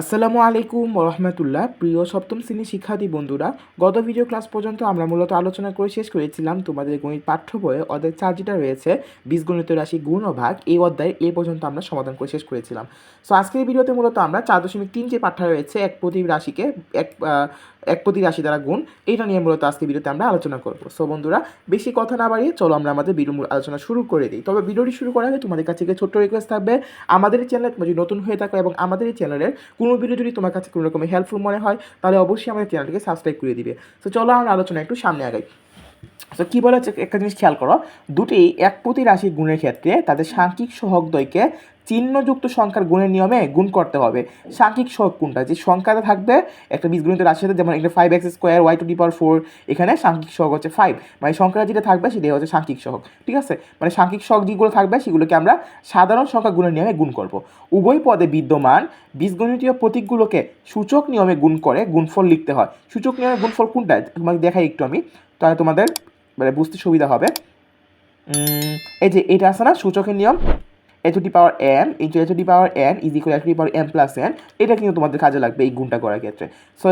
আসসালামু আলাইকুম রহমতুল্লাহ প্রিয় সপ্তম শ্রেণি শিক্ষার্থী বন্ধুরা, গত ভিডিও ক্লাস পর্যন্ত আমরা মূলত আলোচনা করে শেষ করেছিলাম। তোমাদের গণিত পাঠ্য বইয়ে অধ্যায় চার যেটা রয়েছে, বীজগণিত রাশি গুণ ও ভাগ। এই অধ্যায় এ পর্যন্ত আমরা সমাধান করে শেষ করেছিলাম। সো আজকের ভিডিওতে মূলত আমরা চার দশমিক তিন যে পাঠ্য রয়েছে, এক প্রতি রাশিকে, এক এক প্রতি রাশি দ্বারা গুণ, এটা নিয়ে মূলত আজকে ভিডিওতে আমরা আলোচনা করব। সো বন্ধুরা, বেশি কথা না বাড়িয়ে চলো আমরা আমাদের ভিডিও আলোচনা শুরু করে দিই। তবে ভিডিওটি শুরু করার আগে তোমাদের কাছে ছোট্ট রিকোয়েস্ট থাকবে। আমাদের চ্যানেল যদি নতুন হয়ে থাকো এবং আমাদের এই চ্যানেলের কোনো ভিডিও যদি তোমার কাছে কোনো রকমের হেল্পফুল মনে হয়, তাহলে অবশ্যই আমাদের চ্যানেলটিকে সাবস্ক্রাইব করে দিবে। সো চলো আমরা আলোচনা একটু সামনে আগাই। তো কী বলা হচ্ছে একটা জিনিস খেয়াল করো, দুটি এক প্রতি রাশি গুণের ক্ষেত্রে তাদের সাংখ্যিক সহগদ্বয়কে চিহ্নযুক্ত সংখ্যার গুণের নিয়মে গুণ করতে হবে। সাংখ্যিক সহগ কোনটা? যে সংখ্যাটা থাকবে একটা বীজগণিত রাশির সাথে, যেমন এখানে five X square Y two D power four এখানে সাংখ্যিক সহগ হচ্ছে ফাইভ মানে সংখ্যাটা যেটা থাকবে সেটাই হচ্ছে সাংখ্যিক সহগ। ঠিক আছে? মানে সাংখ্যিক সহগ যেগুলো থাকবে সেগুলোকে আমরা সাধারণ সংখ্যা গুণের নিয়মে গুণ করব। উভয় পদে বিদ্যমান বীজগণিতীয় প্রতীকগুলোকে সূচক নিয়মে গুণ করে গুণফল লিখতে হয়। সূচক নিয়মে গুণফল কোনটা? তোমাকে দেখাই একটু আমি। তাহলে তোমাদের মানে বুঝতে সুবিধা হবে। এই যে এটা আছে না সূচকের নিয়ম, a to the power m into a the power n is equal a the power m plus n এটা কিন্তু তোমাদের কাজে লাগবে এই গুণটা করার ক্ষেত্রে। সো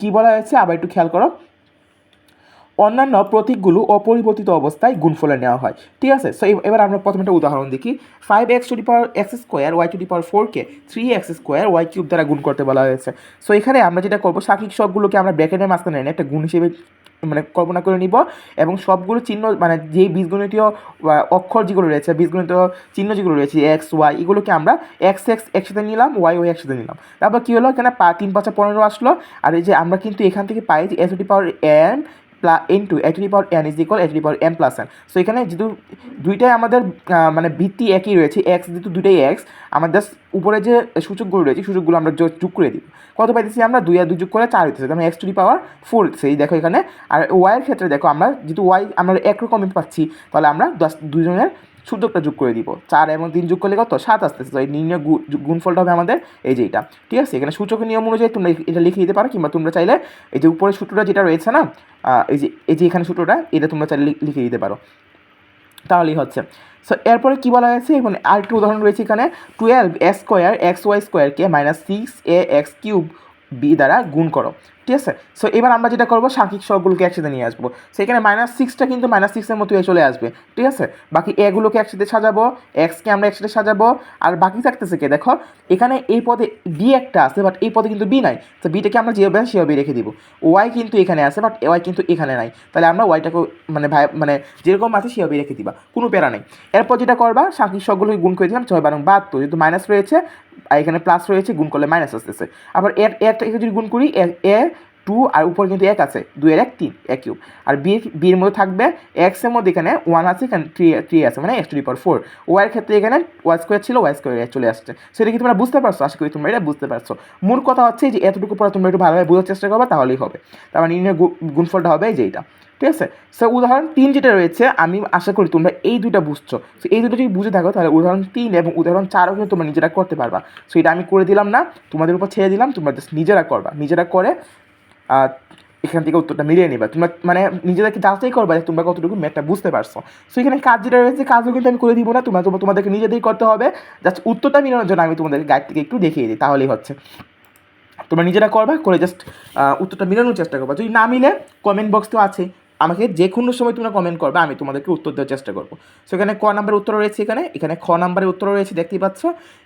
কী বলা হয়েছে? আবার একটু খেয়াল করো। অন্যান্য প্রতীকগুলো অপরিবর্তিত অবস্থায় গুণফলে নেওয়া হয়। ঠিক আছে? সো এবার আমরা প্রথমে একটা উদাহরণ দেখি। Five x to the power x square y to the power ফোরকে three x square y cube দ্বারা গুণ করতে বলা হয়েছে। সো এখানে আমরা যেটা করব সাকিক সবগুলোকে আমরা ব্র্যাকেটের মাঝখানে এনে একটা গুণ হিসেবে মানে কল্পনা করে নিব এবং সবগুলো চিহ্ন মানে যে বীজগণিতীয় অক্ষর যেগুলো রয়েছে, বীজগণিতীয় চিহ্ন যেগুলো রয়েছে এক্স ওয়াই এগুলোকে আমরা এক্স এক্স একসাথে নিলাম ওয়াই ওয়াই একসাথে নিলাম। তারপর কী হলো? এখানে পা তিন পাঁচা পনেরো আসলো। আর এই যে আমরা কিন্তু এখান থেকে পাই যে s power n plus n to a to the power n is equal h the power m plus n so এখানে যেহেতু দুইটাই আমাদের মানে ভিত্তি একই রয়েছে এক্স যেহেতু দুইটাই এক্স আমার জাস্ট উপরে যে সূচকগুলো রয়েছে সূচকগুলো আমরা যোগ করে দিব। কত পাইতেছি আমরা? দুই আর দুই যোগ করে চার হইতেছে x to the power four এই দেখো এখানে, আর ওয়াইয়ের ক্ষেত্রে দেখো, আমরা যেহেতু ওয়াই আমরা একরকমই পাচ্ছি, তাহলে আমরা দশ দুজনের সূচকটা যোগ করে দিব। চার এবং তিন যোগ করলে কত? সাত আসতেছে। তো এই নির্ণয় গুণফলটা হবে আমাদের এই যে এটা ঠিক আছে? এখানে সূচকের নিয়ম অনুযায়ী তোমরা এটা লিখে দিতে পারো, কিংবা তোমরা চাইলে এই যে উপরের সূত্রটা যেটা রয়েছে না এই যে এই যে এখানে সূত্রটা, এটা তোমরা চাইলে লিখে দিতে পারো। তাহলেই হচ্ছে। সো এরপরে কী বলা হয়েছে? মানে আরেকটি উদাহরণ রয়েছে এখানে। Twelve x square x y স্কোয়ারকে minus six a x cube b দ্বারা গুণ করো। ঠিক আছে? সো এবার আমরা যেটা করব, সাংখ্যিক সহগুলোকে একসাথে নিয়ে আসব। সেখানে মাইনাস সিক্সটা কিন্তু মাইনাস সিক্সের মতো চলে আসবে। ঠিক আছে? বাকি এগুলোকে একসাথে সাজাবো এক্সকে আমরা একসাথে সাজাবো, আর বাকি থাকতেছে কে? দেখো, এখানে এই পদে বি একটা আছে বাট এই পদে কিন্তু বি নাই। তো বিটাকে আমরা যেভাবে সেভাবে রেখে দিব। ওয়াই কিন্তু এখানে আছে বাট ওয়াই কিন্তু এখানে নাই। তাহলে আমরা ওয়াইটাকে মানে ভাই মানে যেরকম আছে সেভাবে রেখে দিবা। কোনো প্যারা নেই। এরপর যেটা করবা, সাংখ্যিক সবগুলোকে গুণ করে দিলাম, ছয় বারং বাহাত্তর। যেহেতু মাইনাস রয়েছে এখানে প্লাস রয়েছে, গুণ করলে মাইনাস আসতেছে। আবার এর এরটাকে যদি গুণ করি, এ- এ টু আর উপর কিন্তু এক আছে। দুইয়ের এক, তিন, এক কিউব আর বি বিয়ের মধ্যে থাকবে এক্সের মধ্যে এখানে ওয়ান আছে, এখানে থ্রি থ্রি আছে মানে এক্স টু পাওয়ার ফোর ওয়াইয়ের ক্ষেত্রে এখানে ওয়াই স্কোয়ার ছিল ওয়াই স্কোয়ার চলে আসছে। সেটা কি তোমরা বুঝতে পারছ? আশা করি তোমরা এটা বুঝতে পারছ। মূল কথা হচ্ছে যে, এতটুকু পরে তোমরা একটু ভালোভাবে বোঝার চেষ্টা করবে, তাহলেই হবে। তারপর নির্ণয় গু- গুণফলটা হবে এই যে এটা ঠিক আছে? সো উদাহরণ তিন যেটা রয়েছে, আমি আশা করি তোমরা এই দুটা বুঝছ। সো এই দুটো যদি বুঝে থাকো, তাহলে উদাহরণ তিন এবং উদাহরণ চারও কিন্তু তোমরা নিজেরা করতে পারবা। সো এটা আমি করে দিলাম না, তোমাদের উপর ছেড়ে দিলাম, তোমরা জাস্ট নিজেরা করবা। নিজেরা করে এখান থেকে উত্তরটা মিলিয়ে নিবা। তোমরা মানে নিজেদেরকে যাচাই করবা যে তোমরা কতটুকু ম্যাথটা বুঝতে পারছ। সো এখানে কাজ যেটা রয়েছে, কাজও কিন্তু আমি করে দিব না। তোমরা তোমাদেরকে নিজেদেরই করতে হবে। জাস্ট উত্তরটা মিলানোর জন্য আমি তোমাদের গাইড থেকে একটু দেখিয়ে দিই, তাহলেই হচ্ছে। তোমরা নিজেরা করবা, করে জাস্ট উত্তরটা মিলানোর চেষ্টা করবা। যদি না মিলে কমেন্ট বক্স তো আছে আমাকে যে কোনো সময় তোমরা কমেন্ট করবে, আমি তোমাদেরকে উত্তর দেওয়ার চেষ্টা করব। সো এখানে ক নাম্বারের উত্তর রয়েছে এখানে? এখানে খ নাম্বারের উত্তর রয়েছে, দেখতেই পাচ্ছ?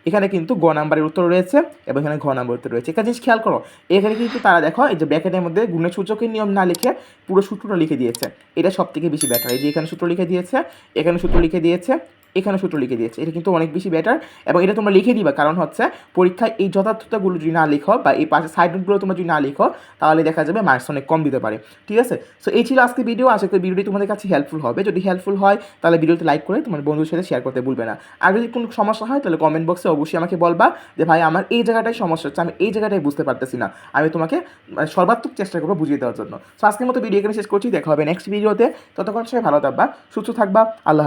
এখানে কিন্তু গ নাম্বারের উত্তর রয়েছে এবং এখানে ঘ নাম্বার উত্তর রয়েছে। একটা জিনিস খেয়াল করো, এখানে কিন্তু তারা দেখো, এই যে ব্যাকেটের মধ্যে গুণের সূচকের নিয়ম না লিখে পুরো সূত্রটা লিখে দিয়েছে। এটা সব থেকে বেশি ব্যাটার এই যে এখানে সূত্র লিখে দিয়েছে, এখানে সূত্র লিখে দিয়েছে এখানে সূত্র লিখে দিয়েছে। এটা কিন্তু অনেক বেশি বেটার এবং এটা তোমরা লিখে দিবা। কারণ হচ্ছে, পরীক্ষায় এই যথার্থতাগুলো যদি না লিখো বা এই পাশে সাইড নোটগুলো তোমরা যদি না লিখো, তাহলে দেখা যাবে মার্কস অনেক কম দিতে পারে। ঠিক আছে? সো এই ছিল আজকে ভিডিও আশা করি ভিডিওটি তোমাদের কাছে হেল্পফুল হবে। যদি হেল্পফুল হয়, তাহলে ভিডিওতে লাইক করে তোমার বন্ধুর সাথে শেয়ার করতে ভুলবে না। আর যদি কোনো সমস্যা হয়, তাহলে কমেন্ট বক্সে অবশ্যই আমাকে বলবা যে, ভাই, আমার এই জায়গাটায় সমস্যা হচ্ছে। আমি এই জায়গাটায় বুঝতে পারতেছি না। আমি তোমাকে মানে সর্বাত্মক চেষ্টা করব বুঝিয়ে দেওয়ার জন্য। সো আজকের মতো ভিডিও এখানে শেষ করছি। দেখা হবে নেক্সট ভিডিওতে ততক্ষণ সবাই ভালো থাকবা, সুস্থ থাকবা। আল্লাহ